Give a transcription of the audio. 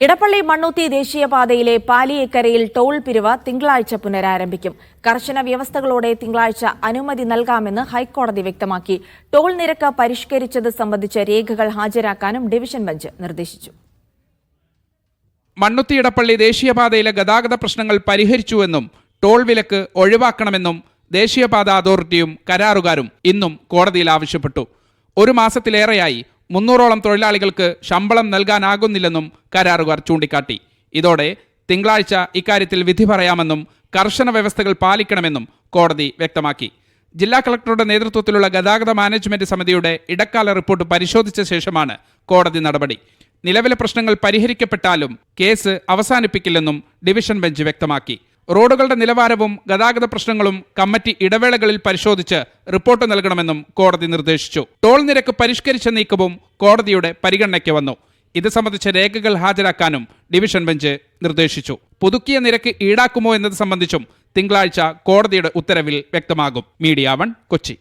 ഇടപ്പള്ളി മണ്ണൂത്തി ദേശീയപാതയിലെ പാലിയേക്കരയിൽ ടോൾ പിരിവ് തിങ്കളാഴ്ച പുനരാരംഭിക്കും. കർശന വ്യവസ്ഥകളോടെ തിങ്കളാഴ്ച അനുമതി നൽകാമെന്ന് ഹൈക്കോടതി വ്യക്തമാക്കി. ടോൾ നിരക്ക് പരിഷ്കരിച്ചത് സംബന്ധിച്ച രേഖകൾ ഹാജരാക്കാനും ഡിവിഷൻ ബെഞ്ച് നിർദ്ദേശിച്ചു. മണ്ണുത്തി ഇടപ്പള്ളി ദേശീയപാതയിലെ ഗതാഗത പ്രശ്നങ്ങൾ പരിഹരിച്ചുവെന്നും ടോൾ വിലക്ക് ഒഴിവാക്കണമെന്നും ദേശീയപാത അതോറിറ്റിയും കരാറുകാരും ഇന്നും കോടതിയിൽ ആവശ്യപ്പെട്ടു. ഒരു മാസത്തിലേറെയായി മുന്നൂറോളം തൊഴിലാളികൾക്ക് ശമ്പളം നൽകാനാകുന്നില്ലെന്നും കരാറുകാർ ചൂണ്ടിക്കാട്ടി. ഇതോടെ തിങ്കളാഴ്ച ഇക്കാര്യത്തിൽ വിധി പറയാമെന്നും കർശന വ്യവസ്ഥകൾ പാലിക്കണമെന്നും കോടതി വ്യക്തമാക്കി. ജില്ലാ കളക്ടറുടെ നേതൃത്വത്തിലുള്ള ഗതാഗത മാനേജ്മെന്റ് സമിതിയുടെ ഇടക്കാല റിപ്പോർട്ട് പരിശോധിച്ച ശേഷമാണ് കോടതി നടപടി. നിലവിലെ പ്രശ്നങ്ങൾ പരിഹരിക്കപ്പെട്ടാലും കേസ് അവസാനിപ്പിക്കില്ലെന്നും ഡിവിഷൻ ബെഞ്ച് വ്യക്തമാക്കി. റോഡുകളുടെ നിലവാരവും ഗതാഗത പ്രശ്നങ്ങളും കമ്മിറ്റി ഇടവേളകളിൽ പരിശോധിച്ച് റിപ്പോർട്ട് നൽകണമെന്നും കോടതി നിർദ്ദേശിച്ചു. ടോൾ നിരക്ക് പരിഷ്കരിച്ച നീക്കവും കോടതിയുടെ പരിഗണനയ്ക്ക് വന്നു. ഇത് സംബന്ധിച്ച രേഖകൾ ഹാജരാക്കാനും ഡിവിഷൻ ബെഞ്ച് നിർദ്ദേശിച്ചു. പുതുക്കിയ നിരക്ക് ഈടാക്കുമോ എന്നത് സംബന്ധിച്ചും തിങ്കളാഴ്ച കോടതിയുടെ ഉത്തരവിൽ വ്യക്തമാകും. Media One Kochi.